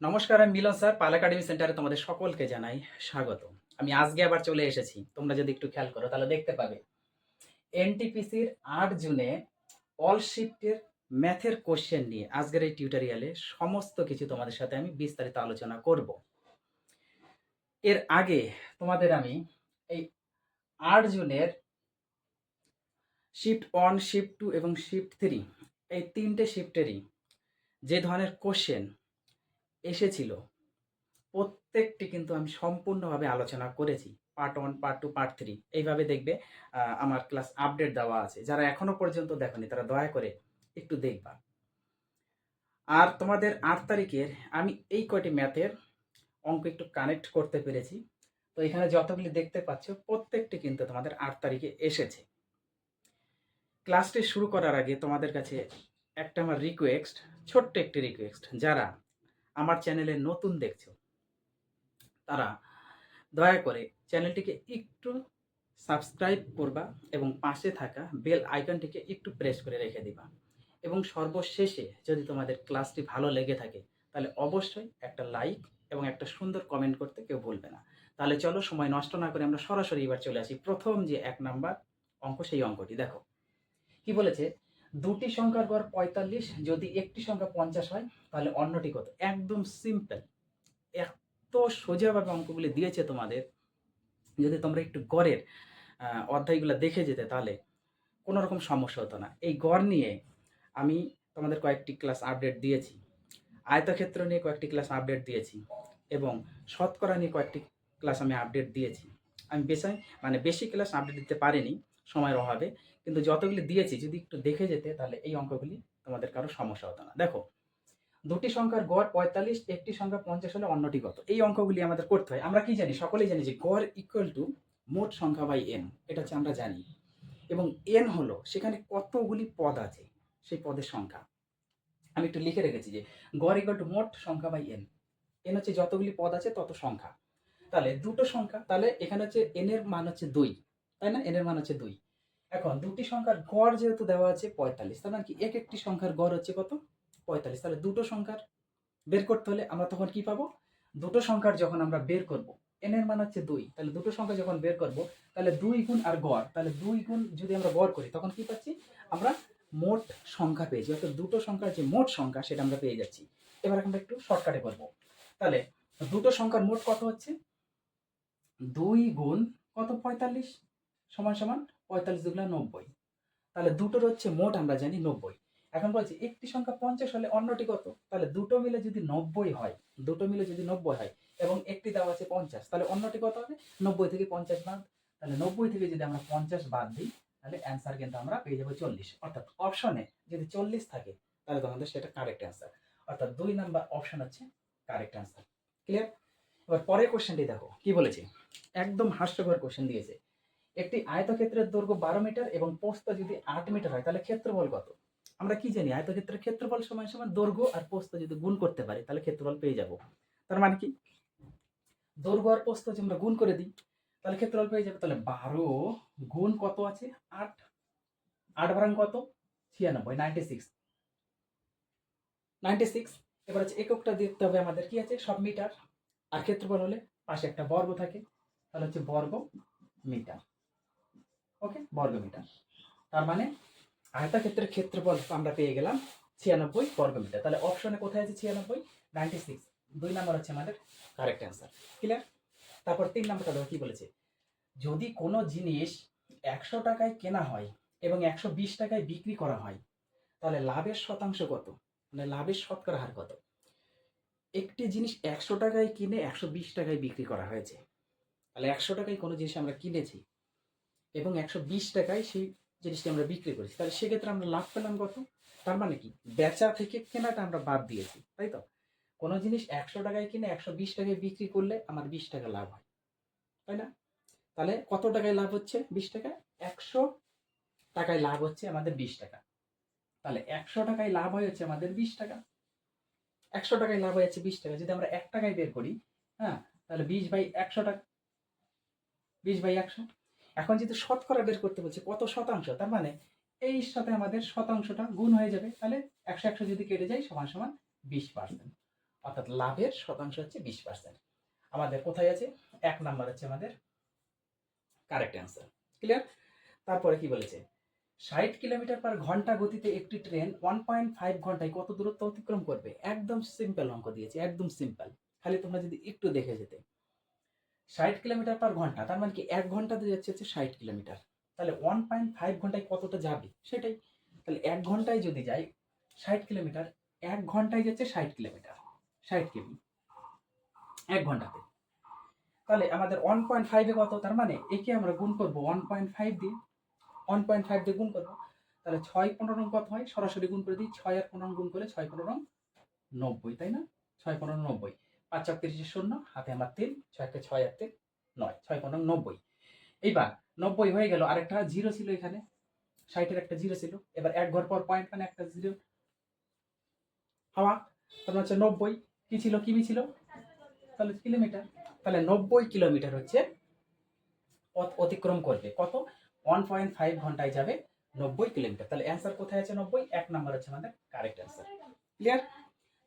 নমস্কার, আমি মিলন স্যার পাল একাডেমি সেন্টারে তোমাদের সকলকে জানাই স্বাগত। আমি আজকে আবার চলে এসেছি। তোমরা যদি একটু খেয়াল করো, তাহলে দেখতে পাবে। এনটিপিসির আট জুনে অল শিফটের ম্যাথের কোশ্চেন নিয়ে আজকের এই টিউটোরিয়ালে সমস্ত কিছু তোমাদের সাথে আমি বিস্তারিত আলোচনা করব। এর আগে তোমাদের আমি এই আট জুনের শিফট ওয়ান শিফট টু এবং শিফট থ্রি এই তিনটে শিফটেরই যে ধরনের কোশ্চেন এসেছিল। প্রত্যেকটি কিন্তু আমি সম্পূর্ণভাবে আলোচনা করেছি part one part two part three এইভাবে দেখবে আমার ক্লাস আপডেট দেওয়া আছে। যারা এখনও পর্যন্ত দেখনি, তারা দয়া করে একটু দেখবা। আর তোমাদের আট তারিখের আমি এই কয়টি ম্যাথের অঙ্ক একটু কানেক্ট করতে পেরেছি। তো এখানে যতগুলি দেখতে পাচ্ছ, প্রত্যেকটি কিন্তু তোমাদের আট তারিখে এসেছে। ক্লাসটি শুরু করার আগে তোমাদের কাছে একটা আমার রিকোয়েস্ট ছোট্ট একটি রিকোয়েস্ট যারা আমার চ্যানেলে নতুন দেখছ, তারা দয়া করে চ্যানেলটিকে একটু সাবস্ক্রাইব করবা এবং পাশে থাকা বেল আইকনটিকে একটু প্রেস করে রেখে দিবা। এবং সর্বশেষে যদি তোমাদের ক্লাসটি ভালো লেগে থাকে, তাহলে অবশ্যই একটা লাইক এবং একটা সুন্দর কমেন্ট করতে কেউ ভুলবে না। তাহলে চলো, সময় নষ্ট না করে আমরা সরাসরি এবার চলে আসি। প্রথম যে এক নাম্বার অঙ্ক, সেই অঙ্কটি দেখো। কি বলেছে? দুটি সংখ্যার গড় পঁয়তাল্লিশ, যদি একটি সংখ্যা পঞ্চাশ হয়, তাহলে অন্যটি কত? একদম সিম্পল এত সোজাভাবে অঙ্কগুলি দিয়েছে তোমাদের। যদি তোমরা একটু গড়ের অধ্যায়গুলো দেখে যেতে, তাহলে কোনো রকম সমস্যা হতো না। এই গড় নিয়ে আমি তোমাদের কয়েকটি ক্লাস আপডেট দিয়েছি, আয়তক্ষেত্র নিয়ে কয়েকটি ক্লাস আপডেট দিয়েছি, এবং শতকরা নিয়ে কয়েকটি ক্লাস আমি আপডেট দিয়েছি। আমি বেশি মানে বেশি ক্লাস আপডেট দিতে পারিনি, সময়ের অভাবে। কিন্তু যতগুলি দিয়েছি, যদি একটু দেখে যেতে, তাহলে এই অঙ্কগুলি তোমাদের কারও সমস্যা হতো না। দেখো, দুটি সংখ্যার গড় পঁয়তাল্লিশ, একটি সংখ্যা পঞ্চাশ হলে অন্যটি কত? এই অঙ্কগুলি আমাদের করতে হয়। আমরা কি জানি? সকলেই জানি যে গড় ইকুয়াল টু মোট সংখ্যা বাই এন এটা হচ্ছে আমরা জানি। এবং এন হলো, সেখানে কতগুলি পদ আছে, সেই পদের সংখ্যা। আমি একটু লিখে রেখেছি যে গড় ইকুয়াল টু মোট সংখ্যা বাই এন এন হচ্ছে যতগুলি পদ আছে, তত সংখ্যা। তাহলে দুটো সংখ্যা, তাহলে এখানে হচ্ছে এন এর মান হচ্ছে দুই। তাই না? এন এর মান হচ্ছে দুই। এখন দুটি সংখ্যার গড় যেহেতু দেওয়া আছে পঁয়তাল্লিশ, তার মানে কি এক একটি সংখ্যার গড় হচ্ছে কত? পঁয়তাল্লিশ, তাহলে দুটো সংখ্যার বের করতে হলে আমরা তখন কি পাবো? দুটো সংখ্যার যখন আমরা বের করব এন এর মান হচ্ছে দুই, তাহলে দুটো সংখ্যা যখন বের করব, তাহলে দুই গুণ আর গড়, তাহলে দুই গুণ যদি আমরা গড় করি, তখন কি পাচ্ছি? আমরা মোট সংখ্যা পেয়েছি অর্থাৎ দুটো সংখ্যার যে মোট সংখ্যা, সেটা আমরা পেয়ে যাচ্ছি। এবার আমরা একটু শর্টকাটে করব। তাহলে দুটো সংখ্যার মোট কত হচ্ছে? দুই গুণ কত? পঁয়তাল্লিশ, সমান সমান পঁয়তাল্লিশ দুগুলা নব্বই। তাহলে দুটোর হচ্ছে মোট আমরা জানি নব্বই। এখন বলছি, একটি সংখ্যা পঞ্চাশ হলে অন্যটি কত? তাহলে দুটো মিলে যদি নব্বই হয়, দুটো মিলে যদি নব্বই হয়, এবং একটি দেওয়া আছে পঞ্চাশ, তাহলে অন্যটি কত হবে? নব্বই থেকে পঞ্চাশ বাদ। তাহলে নব্বই থেকে যদি আমরা পঞ্চাশ বাদ দিই, তাহলে অ্যান্সার কিন্তু আমরা পেয়ে যাব চল্লিশ। অর্থাৎ অপশনে যদি চল্লিশ থাকে, তাহলে তোমাদের সেটা কারেক্ট অ্যান্সার অর্থাৎ দুই নাম্বার অপশন হচ্ছে কারেক্ট অ্যান্সার ক্লিয়ার এবার পরের কোশ্চেনটি দেখো, কি বলেছে? একদম হাস্যকর কোশ্চেন দিয়েছে। একটি আয়তক্ষেত্রের দৈর্ঘ্য বারো মিটার এবং প্রস্থ যদি আট মিটার হয়, তাহলে ক্ষেত্রফল কত? আমরা কি জানি? আয়তক্ষেত্রের ক্ষেত্রফল সমান সমান দৈর্ঘ্য আর প্রস্থ যদি গুণ করতে পারি, তাহলে ক্ষেত্রফল পেয়ে যাব। তার মানে কি? দৈর্ঘ্য আর প্রস্থ যদি আমরা গুণ করে দিই, তাহলে ক্ষেত্রফল পেয়ে যাবে তাহলে বারো গুণ কত আছে? আট। আট বারাং কত? ছিয়ানব্বই নাইনটি সিক্স নাইনটি সিক্স এবার হচ্ছে এককটা দেখতে হবে আমাদের, কি আছে? সব মিটার। আর ক্ষেত্রফল হলে পাশে একটা বর্গ থাকে, তাহলে হচ্ছে বর্গ মিটার। ওকে? বর্গ মিটার তার মানে আয়তাক্ষেত্রের ক্ষেত্রফল আমরা পেয়ে গেলাম ছিয়ানব্বই বর্গ মিটার তাহলে অপশনে কোথায় আছে ছিয়ানব্বই? নাইনটি সিক্স দুই নাম্বার হচ্ছে আমাদের কারেক্ট অ্যান্সার ক্লিয়ার তারপর তিন নাম্বারটা দেখো কি বলেছে? যদি কোনো জিনিস একশো টাকায় কেনা হয় এবং একশো বিশ টাকায় বিক্রি করা হয়, তাহলে লাভের শতাংশ কত? মানে লাভের শতকরা হার কত? একটি জিনিস একশো টাকায় কিনে একশো বিশ টাকায় বিক্রি করা হয়েছে। তাহলে একশো টাকায় কোনো জিনিস আমরা কিনেছি এবং একশো বিশ টাকায় সেই জিনিসটি আমরা বিক্রি করেছি। তাহলে সেক্ষেত্রে আমরা লাভ পেলাম কত? তার মানে কি? বেচা থেকে কেনাটা আমরা বাদ দিয়েছি, তাই তো? কোনো জিনিস একশো টাকায় কিনে একশো বিশ টাকায় বিক্রি করলে আমার বিশ টাকা লাভ হয়, তাই না? তাহলে কত টাকায় লাভ হচ্ছে বিশ টাকা? একশো টাকায় লাভ হচ্ছে আমাদের বিশ টাকা। তাহলে একশো টাকায় লাভ হয় হচ্ছে আমাদের বিশ টাকা। একশো টাকায় লাভ হয়ে যাচ্ছে বিশ টাকা। যদি আমরা এক টাকায় বের করি হ্যাঁ তাহলে বিশ বাই একশো টাকা, বিশ বাই একশো এখন যেহেতু শতকরা বের করতে বলছে, কত শতাংশ? তার মানে এই সাথে আমাদের শতাংশটা গুণ হয়ে যাবে। তাহলে একশো একশো যদি কেটে যায়, সমান সমান বিশ পার্সেন্ট অর্থাৎ লাভের শতাংশ হচ্ছে বিশ পার্সেন্ট আমাদের কোথায় আছে? এক নাম্বার হচ্ছে আমাদের কারেক্ট অ্যান্সার ক্লিয়ার তারপরে কি বলেছে? ষাট কিলোমিটার পার ঘণ্টা গতিতে একটি ট্রেন ওয়ান পয়েন্ট ফাইভ ঘন্টায় কত দূরত্ব অতিক্রম করবে? একদম সিম্পল অঙ্ক দিয়েছে, একদম সিম্পল খালি তোমরা যদি একটু দেখে যেতে। ষাট কিলোমিটার পার ঘণ্টা, তার মানে কি এক ঘন্টাতে যাচ্ছে হচ্ছে ষাট কিলোমিটার। তাহলে ওয়ান পয়েন্ট ফাইভ ঘন্টায় কতটা যাবে? সেটাই। তাহলে এক ঘন্টায় যদি যাই, ষাট কিলোমিটার, এক ঘন্টায় যাচ্ছে ষাট কিলোমিটার। ষাট কিমি, এক ঘন্টাতে। তাহলে আমাদের ওয়ান পয়েন্ট ফাইভে কত? তার মানে একে আমরা গুণ করব ওয়ান পয়েন্ট ফাইভ দিয়ে। ওয়ান পয়েন্ট ফাইভ দিয়ে গুণ করব। তাহলে ছয় পনেরো কত হয়? সরাসরি গুণ করে দিই, ছয় আর পনেরো গুণ করে ছয় পনেরো নব্বই, তাই না? ছয় পনেরো নব্বই। পাঁচ চার তিরিশে শূন্য, হাতে আমার তিন ছয় একটা ছয় আর তিন নয়, ছয় পনেরো নব্বই। এইবার নব্বই হয়ে গেল, আরেকটা জিরো ছিল এখানে, ষাটের একটা জিরো ছিল, এবার এক ঘর পর পয়েন্ট মানে একটা জিরো। হাওয়া, তার মানে হচ্ছে নব্বই, কি ছিল কিমি ছিল? তাহলে কিলোমিটার, তাহলে নব্বই কিলোমিটার হচ্ছে অতিক্রম করবে। কত? ওয়ান পয়েন্ট ফাইভ ঘন্টায় যাবে নব্বই কিলোমিটার। তাহলে অ্যান্সার কোথায় আছে নব্বই? এক নাম্বার হচ্ছে আমাদের কারেক্ট অ্যান্সার ক্লিয়ার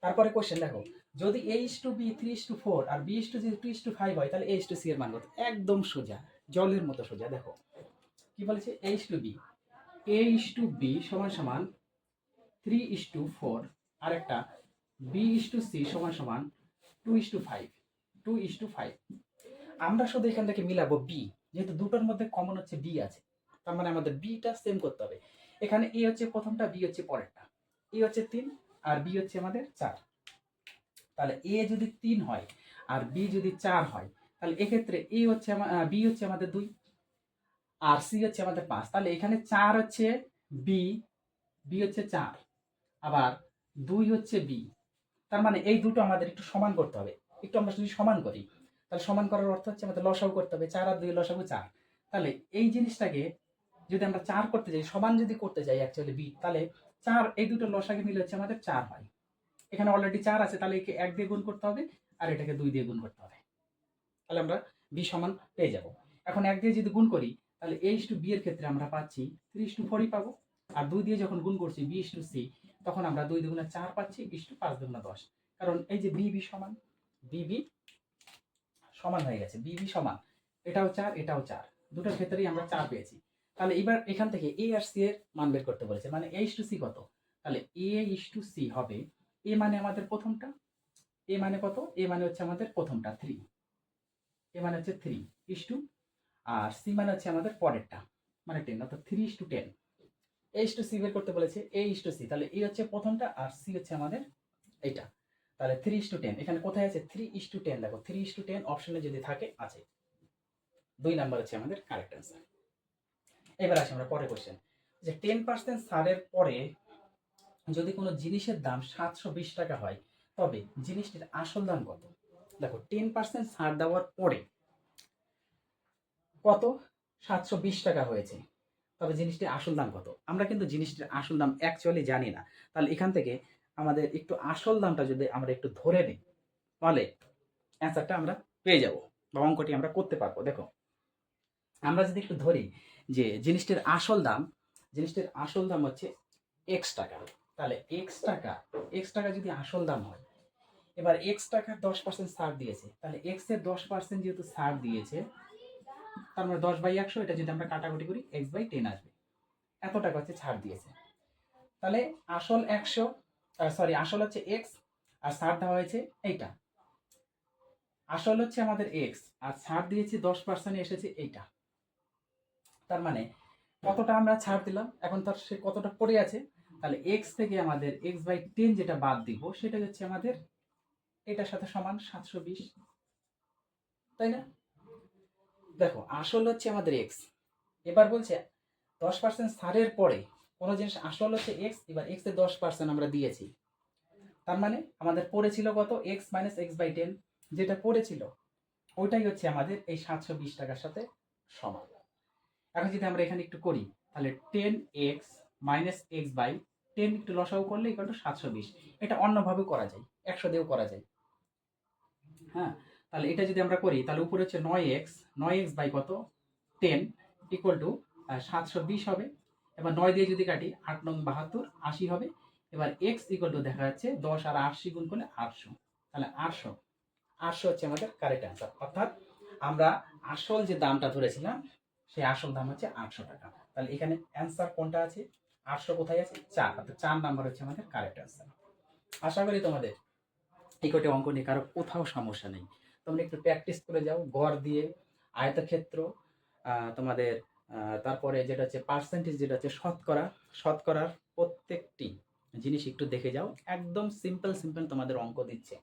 তারপরে কোশ্চেন দেখো যদি A is to B three is to four R B is to two is to five হয় তাহলে এ ইস টু সি এর মান কত একদম সোজা জলের মতো সোজা দেখো কি বলেছে A is to B A is to B সমান সমান থ্রি ইস টু ফোর আর একটা বি ইস টু সি সমান সমান two is to five two is to five আমরা শুধু এখান থেকে মিলাবো বি যেহেতু দুটোর মধ্যে কমন হচ্ছে বি আছে তার মানে আমাদের বিটা সেম করতে হবে এখানে এ হচ্ছে প্রথমটা বি হচ্ছে পরেরটা এ হচ্ছে তিন আর বি হচ্ছে আমাদের চার। তাহলে এ যদি তিন হয় আর বি যদি চার হয়, তাহলে এক্ষেত্রে এ হচ্ছে বি হচ্ছে আমাদের দুই আর সি হচ্ছে আমাদের পাঁচ। তাহলে এখানে চার হচ্ছে বি বি হচ্ছে চার। আবার দুই হচ্ছে বি তার মানে এই দুটো আমাদের একটু সমান করতে হবে। একটু আমরা যদি সমান করি, তাহলে সমান করার অর্থ হচ্ছে আমাদের লসাগু করতে হবে। চার আর দুই লসাগু চার। তাহলে এই জিনিসটাকে যদি আমরা চার করতে যাই, সমান যদি করতে যাই অ্যাকচুয়ালি বি তাহলে চার, এই দুটো লসাগে মিলে হচ্ছে আমাদের চার হয়। এখানে অলরেডি চার আছে, তাহলে একে এক দিয়ে গুণ করতে হবে আর এটাকে দুই দিয়ে গুণ করতে হবে। তাহলে আমরা বি সমান পেয়ে যাব। এখন এক দিয়ে যদি গুণ করি, তাহলে এইচ টু বি এর ক্ষেত্রে আমরা পাচ্ছি থ্রি টু ফোরই পাবো। আর দুই দিয়ে যখন গুণ করছি বি টু সি তখন আমরা দুই দুগুণে চার পাচ্ছি ইস টু পাঁচ দুগুণে দশ। কারণ এই যে বি বি সমান বি বি সমান হয়ে গেছে বি বি সমান। এটাও চার এটাও চার। দুটোর ক্ষেত্রেই আমরা চার পেয়েছি। তাহলে এবার এখান থেকে এ আর সি এর মান বের করতে বলেছে মানে এইচ টু সি কত? তাহলে এ ইস টু সি হবে এ মানে আমাদের প্রথমটা এ মানে কত? এ মানে হচ্ছে আমাদের প্রথমটা থ্রি এ মানে হচ্ছে থ্রি ইস টু, আর সি মানে হচ্ছে আমাদের পরেরটা মানে টেন অর্থাৎ three is to ten H two C বের করতে বলেছে এ ইস টু সি তাহলে এ হচ্ছে প্রথমটা আর সি হচ্ছে আমাদের এইটা তাহলে থ্রি ইস টু টেন এখানে কোথায় আছে? থ্রি ইস টু টেন দেখো থ্রি ইস টু টেন অপশনে যদি থাকে, আছে। দুই নাম্বার হচ্ছে আমাদের কারেক্ট অ্যান্সার এবার আসি আমরা পরে কোশ্চেন যে টেন পার্সেন্ট ছাড়ের পরে যদি কোনো জিনিসের দাম সাতশো বিশ টাকা হয়, তবে জিনিসটির আসল দাম কত? দেখো টেন পার্সেন্ট ছাড় দেওয়ার পরে কত? সাতশো বিশ টাকা হয়েছে। তবে জিনিসটির আসল দাম কত? আমরা কিন্তু জিনিসটির আসল দাম অ্যাকচুয়ালি জানি না। তাহলে এখান থেকে আমাদের একটু আসল দামটা যদি আমরা একটু ধরে নিই, তাহলে অ্যান্সারটা আমরা পেয়ে যাব বা অঙ্কটি আমরা করতে পারব। দেখো, আমরা যদি একটু ধরি যে জিনিসটির আসল দাম, জিনিসটির আসল দাম হচ্ছে এক্স টাকা। তাহলে এক্স টাকা এক্স টাকা যদি আসল দাম হয়, এবার এক্স টাকা দশ পার্সেন্ট ছাড় দিয়েছে, তাহলে এক্সের দশ পার্সেন্ট যেহেতু ছাড় দিয়েছে, তার মানে দশ বাই একশো, এটা যদি আমরা কাটাকুটি করি এক্স বাই টেন আসবে। এত টাকা হচ্ছে ছাড় দিয়েছে। তাহলে আসল একশো সরি আসল হচ্ছে এক্স আর ছাড় দেওয়া হয়েছে এইটা। আসল হচ্ছে আমাদের এক্স আর ছাড় দিয়েছি দশ পার্সেন্ট এসেছে এইটা। তার মানে কতটা আমরা ছাড় দিলাম? এখন তার সে কতটা পড়ে আছে? তাহলে এক্স থেকে আমাদের এক্স বাই টেন যেটা বাদ দিব, সেটা হচ্ছে আমাদের এটার সাথে সমান সাতশো বিশ। তাই না? দেখো, আসল হচ্ছে আমাদের এক্স এবার বলছে দশ পার্সেন্ট ছাড়ের পরে কোনো জিনিস আসল হচ্ছে এক্স এবার এক্স দশ পার্সেন্ট আমরা দিয়েছি। তার মানে আমাদের পড়েছিল কত? X minus X by ten যেটা পড়েছিল, ওইটাই হচ্ছে আমাদের এই সাতশো বিশ টাকার সাথে সমান। এখন যদি আমরা এখানে একটু করি, তাহলে ten X minus X by ten একটু লসাও করলে ইকুয়াল টু সাতশো বিশ। এটা অন্যভাবে করা যায়, একশো দিয়েও করা যায়। হ্যাঁ? তাহলে এটা যদি আমরা করি, তাহলে উপরে হচ্ছে নয় এক্স নয় এক্স বাই কত? টেন ইকুয়াল টু সাতশো বিশ হবে। এবার নয় দিয়ে যদি কাটি, আট নং বাহাত্তর, আশি হবে। এবার এক্স ইকুয়াল টু দেখা যাচ্ছে দশ আর আশি গুণ করলে আটশো। তাহলে আটশো। আটশো হচ্ছে আমাদের কারেক্ট অ্যান্সার অর্থাৎ আমরা আসল যে দামটা ধরেছিলাম সেই আসল দাম হচ্ছে আটশো টাকা। তাহলে এখানে অ্যান্সার কোনটা আছে? আটশো কোথায় আছে? চার। অর্থাৎ চার নাম্বার হচ্ছে আমাদের কারেক্ট অ্যান্সার আশা করি তোমাদের এই অঙ্ক নিয়ে কারও কোথাও সমস্যা নেই। তোমরা একটু প্র্যাকটিস করে যাও, গড় দিয়ে, আয়তক্ষেত্র তোমাদের তারপরে যেটা হচ্ছে পার্সেন্টেজ যেটা হচ্ছে শতকরা, শতকরার প্রত্যেকটি জিনিস একটু দেখে যাও। একদম সিম্পল সিম্পল তোমাদের অঙ্ক দিচ্ছে।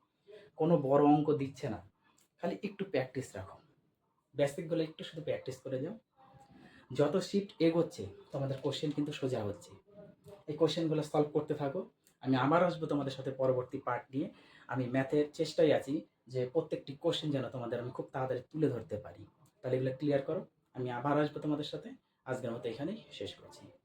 কোনো বড় অঙ্ক দিচ্ছে না। খালি একটু প্র্যাকটিস রাখো। বেসিকগুলো একটু শুধু প্র্যাকটিস করে যাও। যত শিফট এগোচ্ছে, তোমাদের কোশ্চেন কিন্তু সোজা হচ্ছে। এই কোশ্চেনগুলো সলভ করতে থাকো। আমি আবার আসব তোমাদের সাথে পরবর্তী পার্ট নিয়ে। আমি ম্যাথের চেষ্টাই আছি যে প্রত্যেকটি কোশ্চেন যেন তোমাদের আমি খুব তাড়াতাড়ি তুলে ধরতে পারি। তাহলে এগুলো ক্লিয়ার করো। আমি আবার আসব তোমাদের সাথে। আজকের মতো এখানেই শেষ করছি।